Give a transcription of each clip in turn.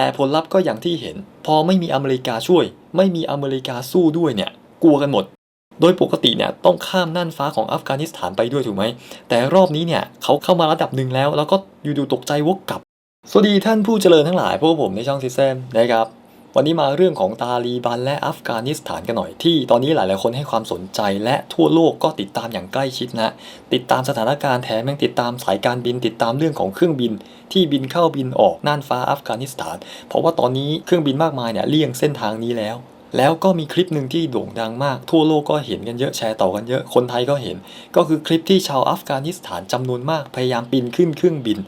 แต่ผลลัพธ์ก็อย่างที่เห็น พอไม่มีอเมริกาช่วย ไม่มีอเมริกาสู้ด้วยเนี่ย กลัวกันหมด โดยปกติเนี่ยต้องข้ามน่านฟ้าของอัฟกานิสถานไปด้วยถูกไหม แต่รอบนี้เนี่ยเขาเข้ามาระดับหนึ่งแล้ว แล้วก็อยู่ๆตกใจวกกลับ สวัสดีท่านผู้เจริญทั้งหลายพวกผมในช่องซิสเซมนะครับ วันนี้มาเรื่องของตาลีบันและอัฟกานิสถานกันหน่อยที่ตอนนี้หลายๆคนให้ความสนใจและทั่วโลกก็ติดตามอย่างใกล้ชิดนะ ติดตามสถานการณ์แถมยังติดตามสายการบิน ติดตามเรื่องของเครื่องบิน ที่บินเข้าบินออกน่านฟ้าอัฟกานิสถาน เพราะว่าตอนนี้เครื่องบินมากมายเนี่ยเลี่ยงเส้นทางนี้แล้วแล้วก็มีคลิปหนึ่งที่โด่งดังมาก ทั่วโลกก็เห็นกันเยอะแชร์ต่อกันเยอะคนไทยก็เห็น ก็คือคลิปที่ชาวอัฟกานิสถานจำนวนมากพยายามปีนขึ้นเครื่องบิน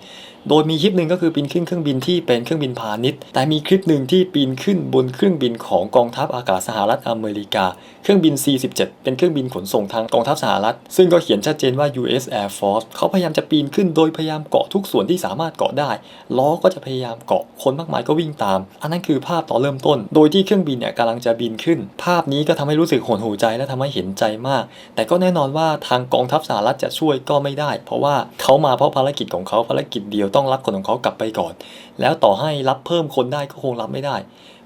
โดยมีคลิปหนึ่งก็คือปีนขึ้นเครื่องบินที่เป็นเครื่องบินพาณิชย์ แต่มีคลิปหนึ่งที่ปีนขึ้นบนเครื่องบินของกองทัพอากาศสหรัฐอเมริกา เครื่องบิน C-17 เป็นเครื่องบินขนส่งทางกองทัพสหรัฐ ซึ่งก็เขียนชัดเจนว่า US Air Force เขาพยายามจะปีนขึ้นโดยพยายามเกาะทุกส่วนที่สามารถเกาะได้ ล้อก็จะพยายามเกาะ คนมากมายก็วิ่งตาม อันนั้นคือภาพตอนเริ่มต้น โดยที่เครื่องบินเนี่ยกำลังจะบินขึ้น ภาพนี้ก็ทำให้รู้สึกหดหูใจและทำให้เห็นใจมาก แต่ก็แน่นอนว่าทางกองทัพสหรัฐจะช่วยก็ไม่ได้ เพราะว่าเขามาเพราะภารกิจของเขาภารกิจเดียวต้องรับคนของเขากลับไปก่อน แล้วต่อให้รับเพิ่มคนได้ก็คงรับไม่ได้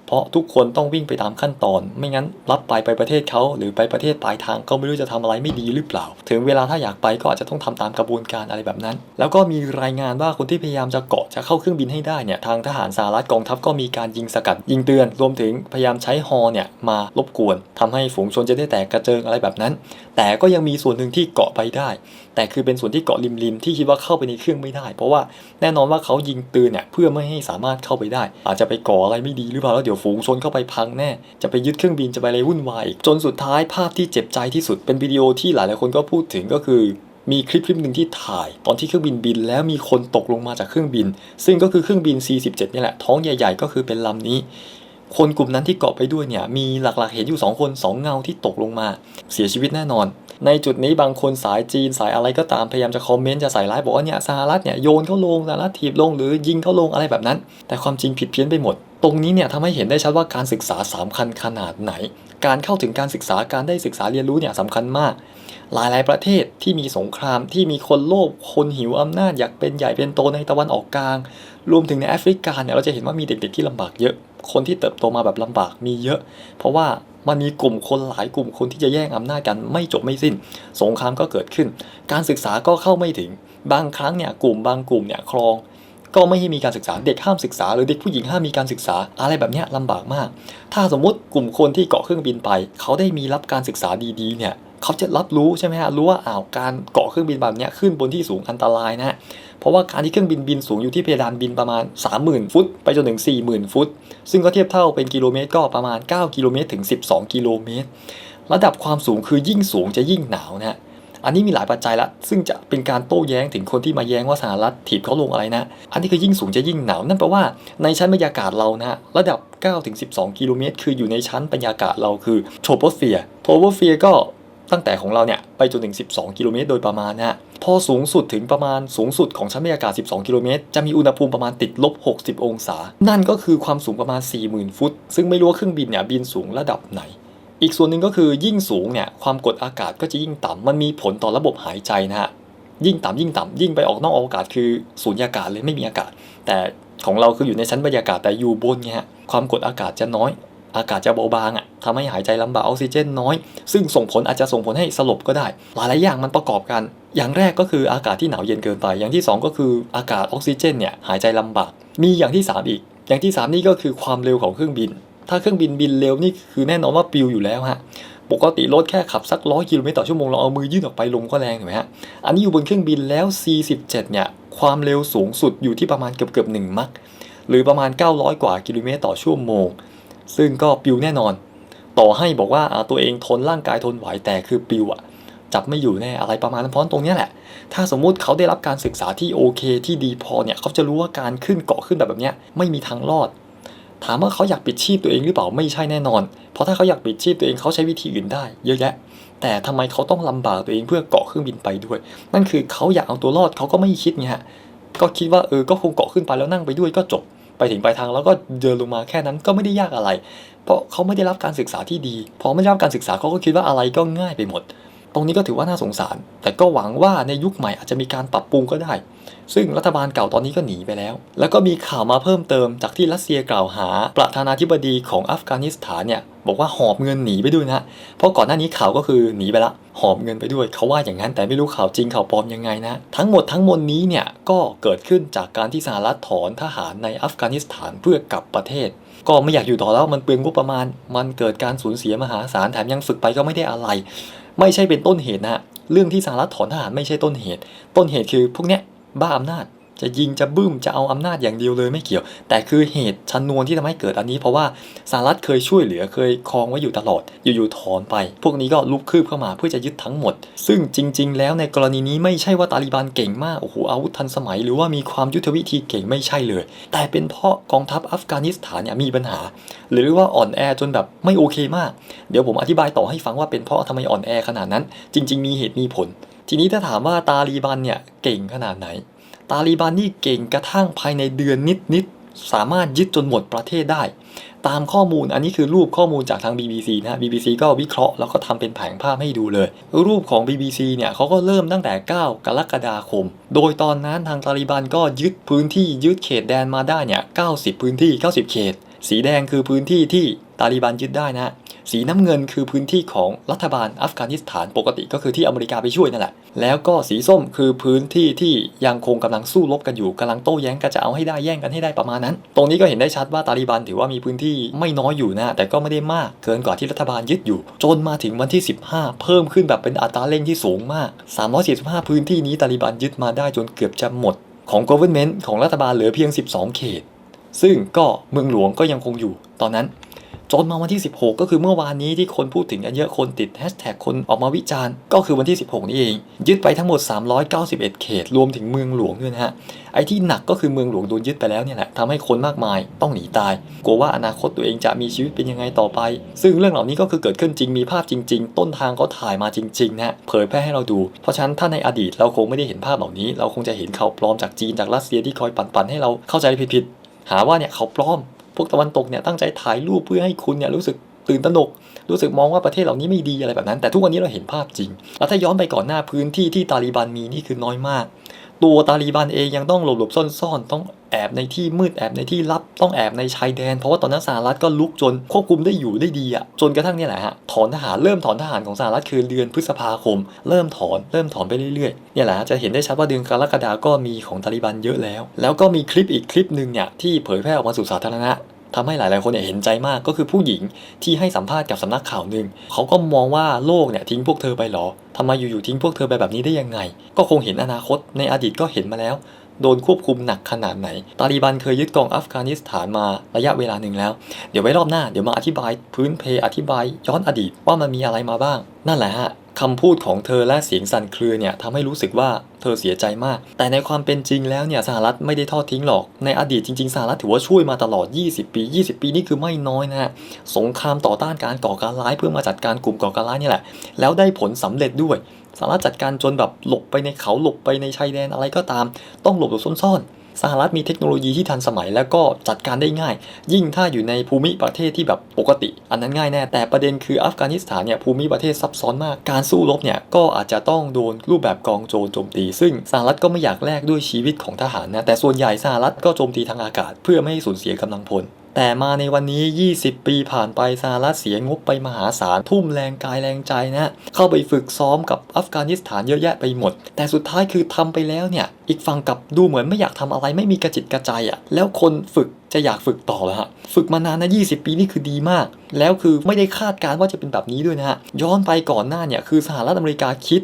เพราะทุกคนต้องวิ่งไปตามขั้นตอน ไม่งั้นรับไปไปประเทศเขาหรือไปประเทศปลายทางก็ไม่รู้จะทำอะไรไม่ดีหรือเปล่า ถึงเวลาถ้าอยากไปก็อาจจะต้องทำตามกระบวนการอะไรแบบนั้น แล้วก็มีรายงานว่าคนที่พยายามจะเกาะจะเข้าเครื่องบินให้ได้เนี่ยทางทหารสหรัฐกองทัพก็มีการยิงสกัด ยิงเตือน รวมถึงพยายามใช้ฮอเนี่ยมารบกวนทำให้ฝูงชนจะได้แตกกระเจิงอะไรแบบนั้น แต่ก็ยังมีส่วนหนึ่งที่เกาะไปได้ แต่คือเป็นส่วนที่เกาะริมๆที่คิดว่าเข้าไปในเครื่องไม่ได้ เพราะว่าแน่นอนว่าเขายิงตือนเนี่ยเพื่อไม่ให้สามารถเข้าไปได้ อาจจะไปก่ออะไรไม่ดีหรือเปล่าแล้วเดี๋ยวฝูงชนเข้าไปพังแน่จะไปยึดเครื่องบินจะไปอะไรวุ่นวายจนสุดท้ายภาพที่เจ็บใจที่สุดเป็นวิดีโอที่หลายๆคนก็พูดถึงก็คือมีคลิปคลิปหนึ่งที่ถ่ายตอนที่เครื่องบินบิน แล้วมีคนตกลงมาจากเครื่องบิน ซึ่งก็คือเครื่องบิน C17 นี่แหละท้องใหญ่ ๆ ก็คือเป็นลำนี้ คนกลุ่มนั้นที่เกาะไปด้วยเนี่ยมีหลักๆเห็นอยู่ 2 คน 2 เงาที่ตกลงมา เสียชีวิตแน่นอน ในจุดนี้บางคนสายจีนสายอะไรก็ตามพยายามจะคอมเมนต์จะใส่ร้ายบอกว่าเนี่ยสหรัฐเนี่ยโยนเขาลงสหรัฐถีบลงหรือยิงเขาลงอะไรแบบนั้น แต่ความจริงผิดเพี้ยนไปหมด ตรงนี้เนี่ยทำให้เห็นได้ชัดว่าการศึกษาสำคัญขนาดไหน การเข้าถึงการศึกษาการได้ศึกษาเรียนรู้เนี่ยสำคัญมากหลายๆประเทศที่มีสงครามที่มีคนโลภคนหิวอำนาจอยากเป็นใหญ่เป็นโตในตะวันออกกลาง รวมถึงในแอฟริกาเนี่ยเราจะเห็นว่ามีเด็กๆที่ลำบากเยอะ คนที่เติบโตมาแบบลำบากมีเยอะ เพราะว่ามันมีกลุ่มคนหลายกลุ่มคนที่จะแย่งอำนาจกันไม่จบไม่สิ้น สงครามก็เกิดขึ้น การศึกษาก็เข้าไม่ถึง บางครั้งเนี่ยกลุ่มบางกลุ่มเนี่ยครอง ก็ไม่ให้มีการศึกษาเด็กห้ามศึกษา หรือเด็กผู้หญิงห้ามมีการศึกษาอะไรแบบนี้ลำบากมาก ถ้าสมมติกลุ่มคนที่เกาะเครื่องบินไป เขาได้มีรับการศึกษาดีๆเนี่ย เขาจะรับรู้ใช่ไหมฮะรู้ว่าอ้าวการเกาะเครื่องบินแบบนี้ขึ้นบนที่สูงอันตรายนะฮะเพราะว่าการที่เครื่องบินบินสูงอยู่ที่เพดานบินประมาณ 30,000 ฟุต ไปจนถึง 40,000 ฟุต ซึ่งก็เทียบเท่าเป็นกิโลเมตรก็ประมาณ 9 กิโลเมตรถึง 12 กิโลเมตร ระดับความสูงคือยิ่งสูงจะยิ่งหนาวนะฮะอันนี้มีหลายปัจจัยละ ซึ่งจะเป็นการโต้แย้งถึงคนที่มาแย้งว่าสหรัฐถีบเขาลงอะไรนะ อันนี้คือยิ่งสูงจะยิ่งหนาว นั่นแปลว่าในชั้นบรรยากาศเรานะฮะระดับ9ถึง12 กิโลเมตร คืออยู่ในชั้นบรรยากาศเราคือโทโปสเฟียร์ โทโปสเฟียร์ก็ ตั้งแต่ของเราเนี่ยไปจนถึง 12 กิโลเมตรโดยประมาณนะฮะพอสูงสุดถึงประมาณสูงสุดของชั้นบรรยากาศ 12 กิโลเมตรจะมีอุณหภูมิประมาณติดลบ 60 องศา นั่นก็คือความสูงประมาณ 40,000 ฟุต ซึ่งไม่รู้ว่าเครื่องบินเนี่ยบินสูงระดับไหน อีกส่วนหนึ่งก็คือยิ่งสูงเนี่ยความกดอากาศก็จะยิ่งต่ำมันมีผลต่อระบบหายใจนะฮะยิ่งต่ำยิ่งต่ำยิ่งไปออกนอกอวกาศคือสูญญากาศเลยไม่มีอากาศ แต่ของเราคืออยู่ในชั้นบรรยากาศแต่อยู่บนไงฮะความกดอากาศจะน้อย อากาศจะเบาบางอะทำให้หายใจลำบากออกซิเจนน้อย ซึ่งส่งผลอาจจะส่งผลให้สลบก็ได้ หลายๆอย่างมันประกอบกัน อย่างแรกก็คืออากาศที่หนาวเย็นเกินไป อย่างที่สองก็คืออากาศออกซิเจนเนี่ยหายใจลำบาก มีอย่างที่สามอีก อย่างที่สามนี่ก็คือความเร็วของเครื่องบิน ถ้าเครื่องบินบินเร็วนี่คือแน่นอนว่าปิวอยู่แล้วฮะปกติรถแค่ขับสักร้อยกิโลเมตรต่อชั่วโมงเราเอามือยื่นออกไปลมก็แรงถูกไหมฮะ อันนี้อยู่บนเครื่องบินแล้ว C17 เนี่ย ความเร็วสูงสุดอยู่ที่ประมาณเกือบเกือบๆ1มัคหรือประมาณ 900 กว่ากิโลเมตรต่อชั่วโมง ซึ่งก็ปิวแน่นอน ต่อให้บอกว่าตัวเองทนร่างกายทนไหวแต่คือปิวอะจับไม่อยู่แน่อะไรประมาณนั้นเพราะตรงนี้แหละ ถ้าสมมุติเขาได้รับการศึกษาที่โอเคที่ดีพอเนี่ยเขาจะรู้ว่าการขึ้นเกาะขึ้นแบบแบบเนี้ยไม่มีทางรอด ถามว่าเขาอยากปิดชีพตัวเองหรือเปล่าไม่ใช่แน่นอน เพราะถ้าเขาอยากปิดชีพตัวเองเขาใช้วิธีอื่นได้ เยอะแยะ แต่ทำไมเขาต้องลำบากตัวเองเพื่อเกาะเครื่องบินไปด้วย นั่นคือเขาอยากเอาตัวรอดเขาก็ไม่คิดไงฮะก็คิดว่าเออก็คงเกาะขึ้นไปแล้วนั่งไปด้วยก็จบ ไปถึงปลายทางแล้วก็เดินลงมาแค่นั้นก็ไม่ได้ยากอะไร เพราะเขาไม่ได้รับการศึกษาที่ดีพอไม่ได้รับการศึกษาเขาก็คิดว่าอะไรก็ง่ายไปหมด ตรงนี้ก็ถือว่าน่าสงสาร แต่ก็หวังว่าในยุคใหม่อาจจะมีการปรับปรุงก็ได้ ซึ่งรัฐบาลเก่าตอนนี้ก็หนีไปแล้ว แล้วก็มีข่าวมาเพิ่มเติมจากที่รัสเซียกล่าวหา ประธานาธิบดีของอัฟกานิสถานเนี่ยบอกว่าหอบเงินหนีไปด้วยนะ เพราะก่อนหน้านี้ข่าวก็คือหนีไปละ หอบเงินไปด้วยเขาว่าอย่างนั้นแต่ไม่รู้ข่าวจริงข่าวปลอมยังไงนะ ทั้งหมดทั้งมวลนี้เนี่ยก็เกิดขึ้นจากการที่สหรัฐถอนทหารในอัฟกานิสถานเพื่อกลับประเทศ ก็ไม่อยากอยู่ต่อแล้วมันเปลืองงบประมาณ มันเกิดการสูญเสียมหาศาลแถมยังฝึกไปก็ไม่ได้อะไร ไม่ใช่เป็นต้นเหตุนะเรื่องที่สหรัฐถอนทหารไม่ใช่ต้นเหตุ ต้นเหตุคือพวกเนี้ย บ้าอำนาจจะยิงจะบึ้มจะเอาอำนาจอย่างเดียวเลยไม่เกี่ยว แต่คือเหตุชนวนที่ทำให้เกิดอันนี้ เพราะว่าสหรัฐเคยช่วยเหลือเคยครองไว้อยู่ตลอด อยู่ๆถอนไป พวกนี้ก็ลุกคืบเข้ามาเพื่อจะยึดทั้งหมด ซึ่งจริง ๆ แล้วในกรณีนี้ไม่ใช่ว่าตาลิบันเก่งมากโอ้โหอาวุธทันสมัย หรือว่ามีความยุทธวิธีเก่งไม่ใช่เลย แต่เป็นเพราะกองทัพอัฟกานิสถานเนี่ยมีปัญหา หรือว่าอ่อนแอจนแบบไม่โอเคมาก เดี๋ยวผมอธิบายต่อให้ฟังว่าเป็นเพราะทำไมอ่อนแอขนาดนั้น จริง ๆ มีเหตุมีผล ทีนี้ถ้าถามว่าตาลีบันเนี่ยเก่งขนาดไหน ตาลีบันนี่เก่งกระทั่งภายในเดือนนิดๆสามารถยึดจนหมดประเทศได้ ตามข้อมูลอันนี้คือรูปข้อมูลจากทาง BBC นะ BBC ก็วิเคราะห์แล้วก็ทำเป็นแผงภาพให้ดูเลย รูปของ BBC เนี่ยเขาก็เริ่มตั้งแต่ 9 กรกฎาคม โดยตอนนั้นทางตาลีบันก็ยึดพื้นที่ยึดเขตแดนมาได้เนี่ย90 พื้นที่ 90 เขต สีแดงคือพื้นที่ที่ตาลีบันยึดได้นะ สีน้ำเงินคือพื้นที่ของรัฐบาลอัฟกานิสถานปกติก็คือที่อเมริกาไปช่วยนั่นแหละ แล้วก็สีส้มคือพื้นที่ที่ยังคงกำลังสู้รบกันอยู่กำลังโต้แย้งกันจะเอาให้ได้แย่งกันให้ได้ประมาณนั้น ตรงนี้ก็เห็นได้ชัดว่าตาลีบันถือว่ามีพื้นที่ไม่น้อยอยู่นะ แต่ก็ไม่ได้มากเกินกว่าที่รัฐบาลยึดอยู่ จนมาถึงวันที่ 15 เพิ่มขึ้นแบบเป็นอัตราเร่งที่สูงมาก 345 พื้นที่นี้ตาลีบันยึดมาได้จนเกือบจะหมด ของ government ของรัฐบาลเหลือเพียง 12 เขต ซึ่งก็เมืองหลวงก็ยังคงอยู่ ตอนนั้น จนมาวันที่ 16 ก็คือเมื่อวานนี้ที่คนพูดถึงกันเยอะคนติดแฮชแท็กคนออกมาวิจารณ์ ก็คือวันที่ 16 นี้เอง ยึดไปทั้งหมด 391 เขต รวมถึงเมืองหลวงด้วยนะฮะ ไอ้ที่หนักก็คือเมืองหลวงโดนยึดไปแล้วเนี่ยแหละทำให้คนมากมายต้องหนีตาย กลัวว่าอนาคตตัวเองจะมีชีวิตเป็นยังไงต่อไป ซึ่งเรื่องเหล่านี้ก็คือเกิดขึ้นจริงมีภาพจริง ๆ ต้นทางเขาถ่ายมาจริงๆนะฮะเผยแพร่ให้เราดู เพราะฉะนั้นถ้าในอดีตเราคงไม่ได้เห็นภาพเหล่านี้ เราคงจะเห็นข่าวปลอมจากจีนจากรัสเซียที่คอยปั่นๆให้เราเข้าใจผิดๆหาว่าเนี่ยเขาปลอม พวกตะวันตกเนี่ยตั้งใจถ่ายรูปเพื่อให้คุณเนี่ยรู้สึกตื่นตระหนก รู้สึกมองว่าประเทศเหล่านี้ไม่ดีอะไรแบบนั้น แต่ทุกวันนี้เราเห็นภาพจริง แล้วถ้าย้อนไปก่อนหน้าพื้นที่ที่ตาลีบันมีนี่คือน้อยมาก ตัวตาลีบันเองยังต้องหลบหลบๆซ่อนๆ ต้องแอบในที่มืดแอบในที่ลับต้องแอบในชายแดน เพราะว่าตอนนั้นสหรัฐก็ลุกจนควบคุมได้อยู่ได้ดีอะจนกระทั่งเนี่ยแหละฮะถอนทหารเริ่มถอนทหารของสหรัฐคือเดือนพฤษภาคม เริ่มถอนเริ่มถอนไปเรื่อยๆเนี่ยแหละจะเห็นได้ชัดว่าเดือนกรกฎาก็มีของตาลีบันเยอะแล้ว แล้วก็มีคลิปอีกคลิปหนึ่งเนี่ยที่เผยแพร่ออกมาสู่สาธารณะ ทำให้หลายๆคนเนี่ยเห็นใจมากก็คือผู้หญิงที่ให้สัมภาษณ์กับสำนักข่าวหนึ่งเขาก็มองว่าโลกเนี่ยทิ้งพวกเธอไปหรอทำไมอยู่ๆทิ้งพวกเธอไปแบบนี้ได้ยังไง ก็คงเห็นอนาคตในอดีตก็เห็นมาแล้ว โดนควบคุมหนักขนาดไหน ตาลีบันเคยยึดกองอัฟกานิสถานมาระยะเวลาหนึ่งแล้ว เดี๋ยวไว้รอบหน้าเดี๋ยวมาอธิบายพื้นเพอธิบายย้อนอดีตว่ามันมีอะไรมาบ้าง นั่นแหละฮะคำพูดของเธอและเสียงสั่นเครือเนี่ยทำให้รู้สึกว่าเธอเสียใจมาก แต่ในความเป็นจริงแล้วเนี่ยสหรัฐไม่ได้ทอดทิ้งหรอก ในอดีตจริงๆสหรัฐถือว่าช่วยมาตลอด 20 ปี 20 ปีนี่คือไม่น้อยนะฮะ สงครามต่อต้านการก่อการร้ายเพื่อมาจัดการกลุ่มก่อการร้ายนี่แหละ แล้วได้ผลสำเร็จด้วย สหรัฐจัดการจนแบบหลบไปในเขาหลบไปในชายแดนอะไรก็ตาม ต้องหลบหลบซ่อนๆสหรัฐมีเทคโนโลยีที่ทันสมัยแล้วก็จัดการได้ง่าย ยิ่งถ้าอยู่ในภูมิประเทศที่แบบปกติ อันนั้นง่ายแน่แต่ประเด็นคืออัฟกานิสถานเนี่ยภูมิประเทศซับซ้อนมากการสู้รบเนี่ยก็อาจจะต้องโดนรูปแบบกองโจรโจมตี ซึ่งสหรัฐก็ไม่อยากแลกด้วยชีวิตของทหารนะแต่ส่วนใหญ่สหรัฐก็โจมตีทางอากาศ เพื่อไม่ให้สูญเสียกำลังพล แต่มาในวันนี้ 20 ปีผ่านไปสหรัฐเสียงบไปมหาศาล ทุ่มแรงกายแรงใจนะ เข้าไปฝึกซ้อมกับอัฟกานิสถานเยอะแยะไปหมด แต่สุดท้ายคือทำไปแล้วเนี่ย อีกฝั่งกับดูเหมือนไม่อยากทำอะไรไม่มีกระจิตกระใจอะ่ะ แล้วคนฝึกจะอยากฝึกต่อแล้วฮะ ฝึกมานานนะ 20 ปีนี่คือดีมาก แล้วคือไม่ได้คาดการณ์ว่าจะเป็นแบบนี้ด้วยนะฮะ ย้อนไปก่อนหน้าเนี่ยคือสหรัฐอเมริกาคิด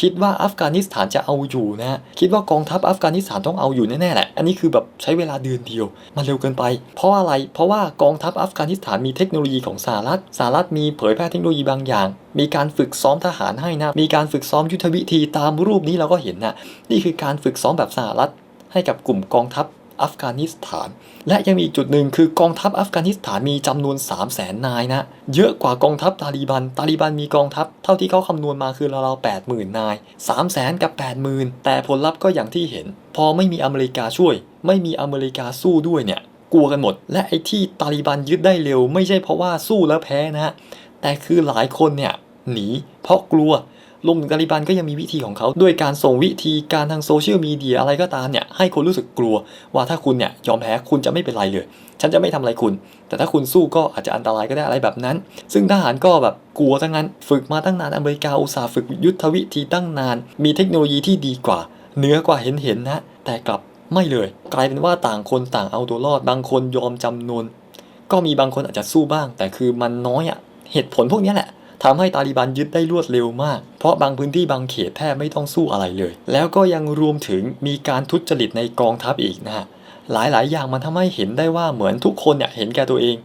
คิดว่าอัฟกานิสถานจะเอาอยู่นะ คิดว่ากองทัพอัฟกานิสถานต้องเอาอยู่แน่ๆแหละ อันนี้คือแบบใช้เวลาเดือนเดียว มันเร็วเกินไป เพราะอะไร เพราะว่ากองทัพอัฟกานิสถานมีเทคโนโลยีของสหรัฐ สหรัฐมีเผยแพร่เทคโนโลยีบางอย่าง มีการฝึกซ้อมทหารให้นะ มีการฝึกซ้อมยุทธวิธีตามรูปนี้เราก็เห็นนะ นี่คือการฝึกซ้อมแบบสหรัฐให้กับกลุ่มกองทัพ อัฟกานิสถาน และยังมีอีกจุดหนึ่งคือกองทัพอัฟกานิสถานมีจำนวน 3 0 0แสนนายนะ เยอะกว่ากองทัพตาลีบัน ตาลีบันมีกองทัพ เท่าที่เขาคำนวณมาคือราวๆ8 0,000นาย3 0 0แสนกับ80,000แต่ผลลัพธ์ก็อย่างที่เห็น พอไม่มีอเมริกาช่วย ไม่มีอเมริกาสู้ด้วยเนี่ยกลัวกันหมด และไอ้ที่ตาลีบันยึดได้เร็ว ไม่ใช่เพราะว่าสู้แล้วแพ้นะแต่คือหลายคนเนี่ยหนีเพราะกลัว ลงถึงตาลิบันก็ยังมีวิธีของเขาด้วยการส่งวิธีการทางโซเชียลมีเดียอะไรก็ตามเนี่ยให้คนรู้สึกกลัวว่าถ้าคุณเนี่ยยอมแพ้คุณจะไม่เป็นไรเลย ฉันจะไม่ทำอะไรคุณ แต่ถ้าคุณสู้ก็อาจจะอันตรายก็ได้อะไรแบบนั้น ซึ่งทหารก็แบบกลัวทั้งนั้น ฝึกมาตั้งนานอเมริกาอุตสาห์ฝึกยุทธวิธีตั้งนาน มีเทคโนโลยีที่ดีกว่าเหนือกว่าเห็นเห็นนะแต่กลับไม่เลย กลายเป็นว่าต่างคนต่างเอาตัวรอด บางคนยอมจำนนก็มีบางคนอาจจะสู้บ้าง แต่คือมันน้อยอะเหตุผลพวกนี้แหละ ทำให้ตาลิบันยึดได้รวดเร็วมาก เพราะบางพื้นที่บางเขตแทบไม่ต้องสู้อะไรเลย แล้วก็ยังรวมถึงมีการทุจริตในกองทัพอีกนะฮะหลายๆ อย่างมันทำให้เห็นได้ว่าเหมือนทุกคนเนี่ยเห็นแก่ตัวเอง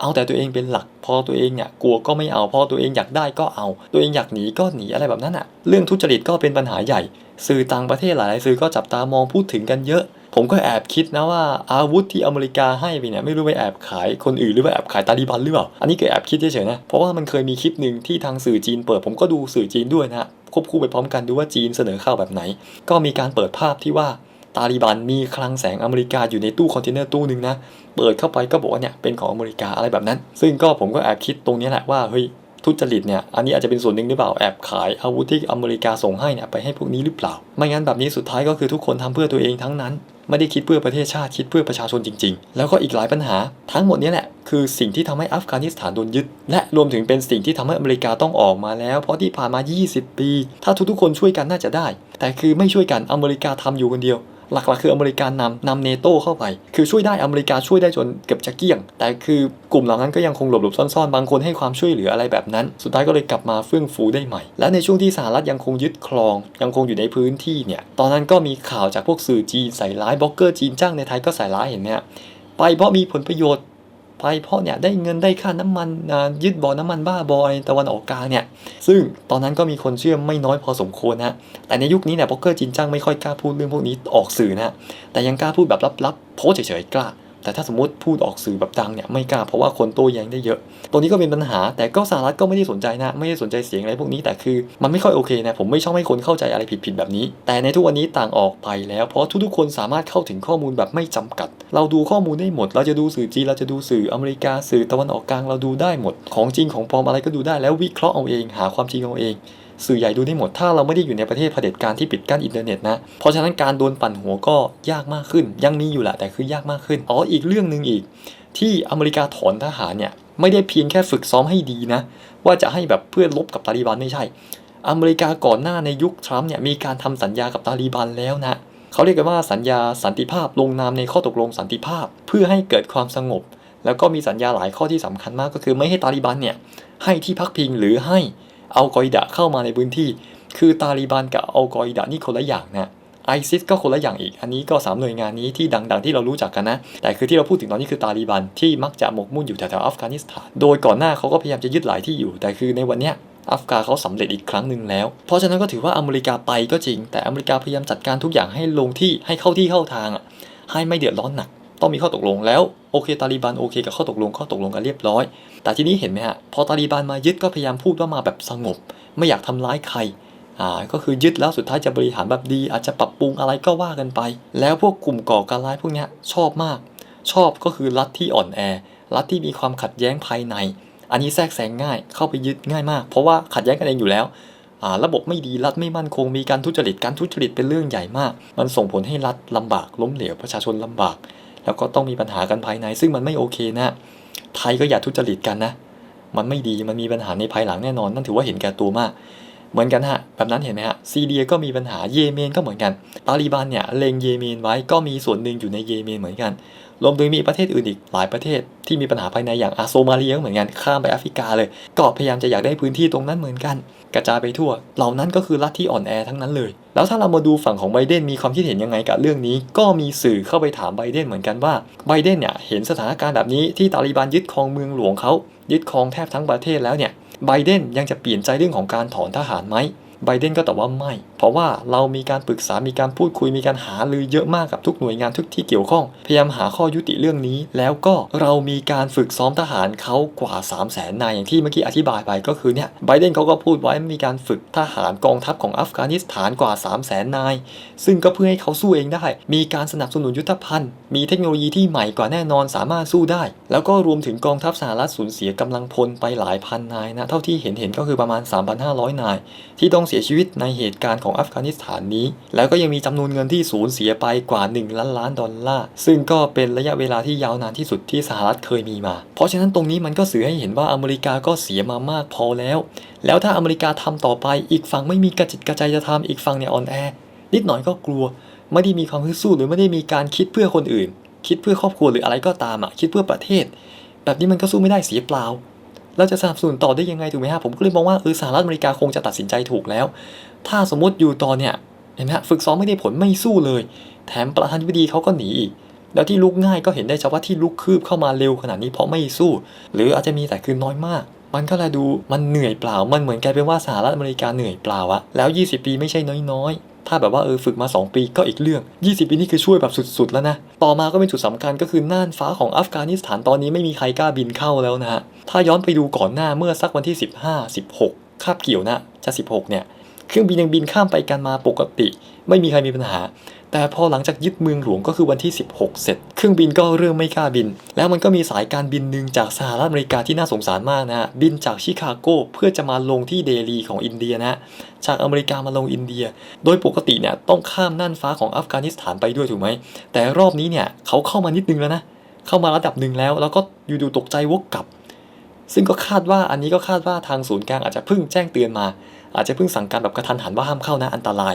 เอาแต่ตัวเองเป็นหลัก พอตัวเองเนี่ยกลัวก็ไม่เอา พอตัวเองอยากได้ก็เอา ตัวเองอยากหนีก็หนีอะไรแบบนั้นอะเรื่องทุจริตก็เป็นปัญหาใหญ่ สื่อต่างประเทศหลายๆ สื่อก็จับตามองพูดถึงกันเยอะ ผมก็แอบคิดนะว่าอาวุธที่อเมริกาให้ไปเนี่ยไม่รู้ไปแอบขายคนอื่นหรือว่าแอบขายตาลิบันหรือเปล่า อันนี้ก็แอบคิดเฉยๆนะ เพราะว่ามันเคยมีคลิปหนึ่งที่ทางสื่อจีนเปิดผมก็ดูสื่อจีนด้วยนะควบคู่ไปพร้อมกันดูว่าจีนเสนอข่าวแบบไหน ก็มีการเปิดภาพที่ว่าตาลิบันมีคลังแสงอเมริกาอยู่ในตู้คอนเทนเนอร์ตู้หนึ่งนะ เปิดเข้าไปก็บอกว่าเนี่ยเป็นของอเมริกาอะไรแบบนั้น ซึ่งก็ผมก็แอบคิดตรงนี้แหละว่าเฮ้ย ทุจริตเนี่ย อันนี้อาจจะเป็นส่วนหนึ่งหรือเปล่า แอบขายอาวุธที่อเมริกาส่งให้เนี่ยไปให้พวกนี้หรือเปล่า ไม่งั้นแบบนี้สุดท้ายก็คือทุกคนทำเพื่อตัวเองทั้งนั้น ไม่ได้คิดเพื่อประเทศชาติคิดเพื่อประชาชนจริง ๆ แล้วก็อีกหลายปัญหา ทั้งหมดนี้แหละคือสิ่งที่ทำให้อัฟกานิสถานโดนยึด และรวมถึงเป็นสิ่งที่ทำให้อเมริกาต้องออกมาแล้ว เพราะที่ผ่านมา 20 ปี ถ้าทุกๆคนช่วยกันน่าจะได้ แต่คือไม่ช่วยกันอเมริกาทำอยู่คนเดียว หลักๆ คืออเมริกานำนำเนโตเข้าไป คือช่วยได้อเมริกาช่วยได้จนเกือบจะเกี้ยง แต่คือกลุ่มเหล่านั้นก็ยังคงหลบหลบซ่อนๆ บางคนให้ความช่วยเหลืออะไรแบบนั้น สุดท้ายก็เลยกลับมาเฟื่องฟูได้ใหม่ และในช่วงที่สหรัฐยังคงยึดครอง ยังคงอยู่ในพื้นที่เนี่ย ตอนนั้นก็มีข่าวจากพวกสื่อจีนใส่ร้ายบล็อกเกอร์จีนจ้างในไทยก็ใส่ร้ายเห็นไหมฮะไปเพราะมีผลประโยชน์ ไปเพราะเนี่ยได้เงินได้ค่าน้ำมันยึดบ่อน้ำมันบ้าบอยตะวันออกกลางเนี่ย ซึ่งตอนนั้นก็มีคนเชื่อไม่น้อยพอสมควรนะแต่ในยุคนี้เนี่ยโป๊กเกอร์จินจ้างไม่ค่อยกล้าพูดเรื่องพวกนี้ออกสื่อนะแต่ยังกล้าพูดแบบลับๆโพสเฉยๆกล้า แต่ถ้าสมมติพูดออกสื่อแบบดังเนี่ยไม่กล้าเพราะว่าคนโต้แย้งได้เยอะ ตรงนี้ก็เป็นปัญหา แต่ก็สหรัฐก็ไม่ได้สนใจนะ ไม่ได้สนใจเสียงอะไรพวกนี้แต่คือมันไม่ค่อยโอเคนะผมไม่ชอบให้คนเข้าใจอะไรผิดๆแบบนี้ แต่ในทุกวันนี้ต่างออกไปแล้วเพราะทุกๆคนสามารถเข้าถึงข้อมูลแบบไม่จำกัด เราดูข้อมูลได้หมด เราจะดูสื่อจีนเราจะดูสื่ออเมริกาสื่อตะวันออกกลางเราดูได้หมด ของจริงของปลอมอะไรก็ดูได้แล้ววิเคราะห์เอาเอง หาความจริงเอาเอง สื่อใหญ่ดูได้หมด ถ้าเราไม่ได้อยู่ในประเทศเผด็จการที่ปิดกั้นอินเทอร์เน็ตนะ เพราะฉะนั้นการโดนปั่นหัวก็ยากมากขึ้น ยังมีอยู่แหละแต่คือยากมากขึ้น อ๋ออีกเรื่องหนึ่งอีก ที่อเมริกาถอนทหารเนี่ยไม่ได้เพียงแค่ฝึกซ้อมให้ดีนะ ว่าจะให้แบบเพื่อลบกับตาลีบันไม่ใช่ อเมริกาก่อนหน้าในยุคทรัมป์เนี่ยมีการทำสัญญากับตาลีบันแล้วนะเขาเรียกกันว่าสัญญาสันติภาพลงนามในข้อตกลงสันติภาพ เพื่อให้เกิดความสงบ แล้วก็มีสัญญาหลายข้อที่สำคัญมากก็คือไม่ให้ตาลีบันเนี่ยให้ที่พักพิงหรือให้ อากออิดะเข้ามาในพื้นที่ คือตาลีบันกับอัลกออิดะนี่คนละอย่างนะไอซิสก็คนละอย่างอีก อันนี้ก็สามหน่วยงานนี้ที่ดังๆที่เรารู้จักกันนะ แต่คือที่เราพูดถึงตอนนี้คือตาลีบันที่มักจะหมกมุ่นอยู่แถวๆอัฟกานิสถาน โดยก่อนหน้าเขาก็พยายามจะยึดหลายที่อยู่ แต่คือในวันเนี้ยอัฟกาเขาสำเร็จอีกครั้งหนึ่งแล้ว เพราะฉะนั้นก็ถือว่าอเมริกาไปก็จริง แต่อเมริกาพยายามจัดการทุกอย่างให้ลงที่ให้เข้าที่เข้าทางอะให้ไม่เดือดร้อนหนัก ต้องมีข้อตกลงแล้ว โอเค ตาลีบันโอเคกับข้อตกลงข้อตกลงกันเรียบร้อย แต่ทีนี้เห็นไหมฮะพอตาลีบันมายึดก็พยายามพูดว่ามาแบบสงบ ไม่อยากทำร้ายใครอ่าก็คือยึดแล้วสุดท้ายจะบริหารแบบดี อาจจะปรับปรุงอะไรก็ว่ากันไป แล้วพวกกลุ่มก่อการร้ายพวกนี้ชอบมาก ชอบก็คือรัฐที่อ่อนแอ รัฐที่มีความขัดแย้งภายใน อันนี้แทรกแซงง่ายเข้าไปยึดง่ายมาก เพราะว่าขัดแย้งกันเองอยู่แล้วอ่าระบบไม่ดีรัฐไม่มั่นคงมีการทุจริตการทุจริตเป็นเรื่องใหญ่มาก มันส่งผลให้รัฐลำบากล้มเหลวประชาชนลำบาก แล้วก็ต้องมีปัญหากันภายใน ซึ่งมันไม่โอเคนะไทยก็อย่าทุจริตกันนะ มันไม่ดีมันมีปัญหาในภายหลังแน่นอน นั่นถือว่าเห็นแก่ตัวมาก เหมือนกันฮะแบบนั้นเห็นไหมฮะซีเรียก็มีปัญหาเยเมนก็เหมือนกัน ตาลีบันเนี่ยเลงเยเมนไว้ก็มีส่วนหนึ่งอยู่ในเยเมนเหมือนกัน รวมถึงมีประเทศอื่นอีกหลายประเทศที่มีปัญหาภายในอย่างอาโซมาเลียกเหมือนกันข้ามไปแอฟริกาเลยก็พยายามจะอยากได้พื้นที่ตรงนั้นเหมือนกัน กระจายไปทั่ว เหล่านั้นก็คือรัฐที่อ่อนแอทั้งนั้นเลย แล้วถ้าเรามาดูฝั่งของไบเดนมีความคิดเห็นยังไงกับเรื่องนี้ ก็มีสื่อเข้าไปถามไบเดนเหมือนกันว่าไบเดนเนี่ยเห็นสถานการณ์แบบนี้ที่ตาลีบันยึดครองเมืองหลวงเขายึดครองแทบทั้งประเทศแล้วเนี่ยไบเดนยังจะเปลี่ยนใจเรื่องของการถอนทหารไหมไบเดนก็ตอบว่าไม่ ราะราะว่าเรามีการปรึกษา มีการพูดคุย มีการหารือเยอะมากกับทุกหน่วยงานทุกที่เกี่ยวข้อง พยายามหาข้อยุติเรื่องนี้ แล้วก็เรามีการฝึกซ้อมทหารเขากว่า 3 0 0แสนนายอย่างที่เมื่อกี้อธิบายไปก็คือเนี่ยไบเดนเขาก็พูดไว้มีการฝึกทหารกองทัพของอัฟกานิสถานกว่า 3 0 0แสนนาย ซึ่งก็เพื่อให้เขาสู้เองได้ มีการสนับสนุนยุทธภัณฑ์ มีเทคโนโลยีที่ใหม่กว่าแน่นอนสามารถสู้ได้ แล้วก็รวมถึงกองทัพสหรัฐสูญเสียกำลังพลไปหลายพันนายนะเท่าที่เห็นเห็นก็คือประมาณ 3,500 นาย ที่ต้องเสียชีวิตในเหตุการณ์ของอัฟกานิสถานนี้ แล้วก็ยังมีจำนวนเงินที่สูญเสียไปกว่า 1 ล้านล้านดอลลาร์ ซึ่งก็เป็นระยะเวลาที่ยาวนานที่สุดที่สหรัฐเคยมีมา เพราะฉะนั้นตรงนี้มันก็สื่อให้เห็นว่าอเมริกาก็เสียมามากพอแล้ว แล้วถ้าอเมริกาทำต่อไป อีกฝั่งไม่มีกระจิตกระใจจะทำอีกฝั่งเนี่ยอ่อนแอ นิดหน่อยก็กลัว ไม่ได้มีความฮึดสู้หรือไม่ได้มีการคิดเพื่อคนอื่น คิดเพื่อครอบครัวหรืออะไรก็ตามอะคิดเพื่อประเทศ แบบนี้มันก็สู้ไม่ได้เสียเปล่า เราจะสนับสนุนต่อได้ยังไงถูกไหมฮะผมก็เลยมองว่าเออสหรัฐอเมริกาคงจะตัดสินใจถูกแล้ว ถ้าสมมติอยู่ต่อเนี่ยเห็นไหมฮะฝึกซ้อมไม่ได้ผลไม่สู้เลย แถมประธานาธิบดีเขาก็หนีอีกแล้วที่ลุกง่ายก็เห็นได้ชัดว่าที่ลุกคืบเข้ามาเร็วขนาดนี้เพราะไม่สู้ หรืออาจจะมีแต่คืนน้อยมาก มันก็เลยดูมันเหนื่อยเปล่ามันเหมือนกลายเป็นว่าสหรัฐอเมริกาเหนื่อยเปล่าอะแล้ว 20 ปีไม่ใช่น้อยๆ ถ้าแบบว่าเออฝึกมา 2 ปีก็อีกเรื่อง 20 ปีนี่คือช่วยแบบสุดๆ แล้วนะ ต่อมาก็เป็นจุดสำคัญก็คือน่านฟ้าของอัฟกานิสถานตอนนี้ไม่มีใครกล้าบินเข้าแล้วนะฮะ ถ้าย้อนไปดูก่อนหน้าเมื่อสักวันที่ 15 16 คาบเกี่ยวนะจะ 16 เนี่ย เครื่องบินยังบินข้ามไปกันมาปกติ ไม่มีใครมีปัญหา แต่พอหลังจากยึดเมืองหลวงก็คือวันที่ 16 เสร็จ เครื่องบินก็เริ่มไม่กล้าบิน แล้วมันก็มีสายการบินหนึ่งจากสหรัฐอเมริกาที่น่าสงสารมากนะฮะบินจากชิคาโกเพื่อจะมาลงที่เดลีของอินเดียนะฮะจากอเมริกามาลงอินเดีย โดยปกติเนี่ยต้องข้ามน่านฟ้าของอัฟกานิสถานไปด้วยถูกไหมแต่รอบนี้เนี่ยเขาเข้ามานิดนึงแล้วนะเข้ามาระดับหนึ่งแล้ว แล้วก็อยู่ๆตกใจวกกลับ ซึ่งก็คาดว่าอันนี้ก็คาดว่าทางศูนย์กลางอาจจะเพิ่งแจ้งเตือนมา อาจจะเพิ่งสั่งการแบบกระทันหันว่าห้ามเข้านะอันตราย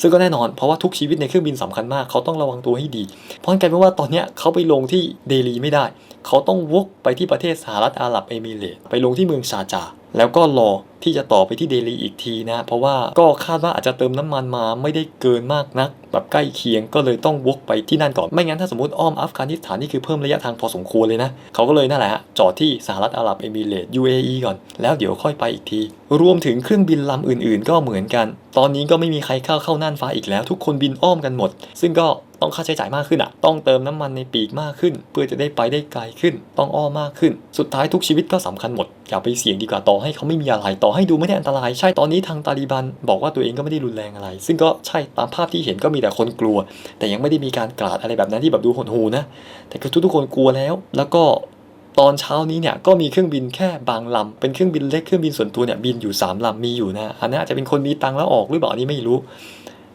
ซึ่งก็แน่นอนเพราะว่าทุกชีวิตในเครื่องบินสำคัญมาก เขาต้องระวังตัวให้ดี เพราะงั้นกลายเป็นว่าตอนนี้เขาไปลงที่เดลีไม่ได้ เขาต้องวกไปที่ประเทศสหรัฐอาหรับเอมิเรตส์ไปลงที่เมืองชาจา แล้วก็รอที่จะต่อไปที่เดลีอีกทีนะ เพราะว่าก็คาดว่าอาจจะเติมน้ำมันมาไม่ได้เกินมากนัก แบบใกล้เคียงก็เลยต้องวกไปที่นั่นก่อน ไม่งั้นถ้าสมมติอ้อมอัฟกานิสถานนี่คือเพิ่มระยะทางพอสมควรเลยนะ เขาก็เลยนั่นแหละฮะจอดที่สหรัฐอาหรับเอมิเรตส์ UAE ก่อน แล้วเดี๋ยวค่อยไปอีกที รวมถึงเครื่องบินลำอื่นๆ ก็เหมือนกัน ตอนนี้ก็ไม่มีใครเข้าเข้าน่านฟ้าอีกแล้ว ทุกคนบินอ้อมกันหมด ซึ่งก็ ต้องค่าใช้จ่ายมากขึ้นอะ ต้องเติมน้ำมันในปีกมากขึ้น เพื่อจะได้ไปได้ไกลขึ้น ต้องอ้อมากขึ้น สุดท้ายทุกชีวิตก็สำคัญหมด อย่าไปเสี่ยงดีกว่าต่อให้เขาไม่มีอะไร ต่อให้ดูไม่ได้อันตราย ใช่ ตอนนี้ทางตาลีบันบอกว่าตัวเองก็ไม่ได้รุนแรงอะไร ซึ่งก็ใช่ ตามภาพที่เห็นก็มีแต่คนกลัว แต่ยังไม่ได้มีการกราดอะไรแบบนั้นที่แบบดูหดหูนะ แต่คือทุกๆคนกลัวแล้ว แล้วก็ตอนเช้านี้เนี่ยก็มีเครื่องบินแค่บางลำเป็นเครื่องบินเล็กเครื่องบินส่วนตัวเนี่ยบินอยู่3ลำมีอยู่นะอันนั้นอาจจะเป็นคนมีตังค์แล้วออกหรือเปล่าอันนี้ไม่รู้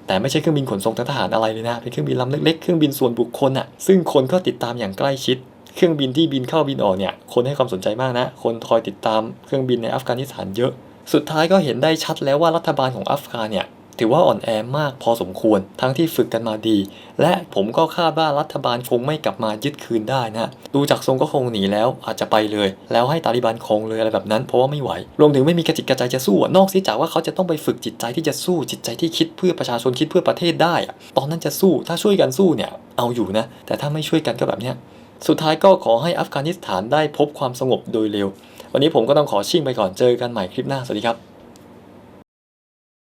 แต่ไม่ใช่เครื่องบินขนส่งทหารอะไรเลยนะ เป็นเครื่องบินลำเล็กๆ เครื่องบินส่วนบุคคลอะ ซึ่งคนก็ติดตามอย่างใกล้ชิด เครื่องบินที่บินเข้าบินออกเนี่ย คนให้ความสนใจมากนะ คนคอยติดตามเครื่องบินในอัฟกานิสถานเยอะ สุดท้ายก็เห็นได้ชัดแล้วว่ารัฐบาลของอัฟกานเนี่ย ถือว่าอ่อนแอมากพอสมควรทั้งที่ฝึกกันมาดี และผมก็คาดว่ารัฐบาลคงไม่กลับมายึดคืนได้นะดูจากทรงก็คงหนีแล้วอาจจะไปเลย แล้วให้ตาลิบันคงเลยอะไรแบบนั้นเพราะว่าไม่ไหว รวมถึงไม่มีกระจิตกระใจจะสู้นอกเสียจากว่าเขาจะต้องไปฝึกจิตใจที่จะสู้จิตใจที่คิดเพื่อประชาชนคิดเพื่อประเทศได้ ตอนนั้นจะสู้ถ้าช่วยกันสู้เนี่ยเอาอยู่นะ แต่ถ้าไม่ช่วยกันก็แบบเนี้ยสุดท้ายก็ขอให้อัฟกานิสถานได้พบความสงบโดยเร็ว วันนี้ผมก็ต้องขอชิ่งไปก่อนเจอกันใหม่คลิปหน้าสวัสดีครับ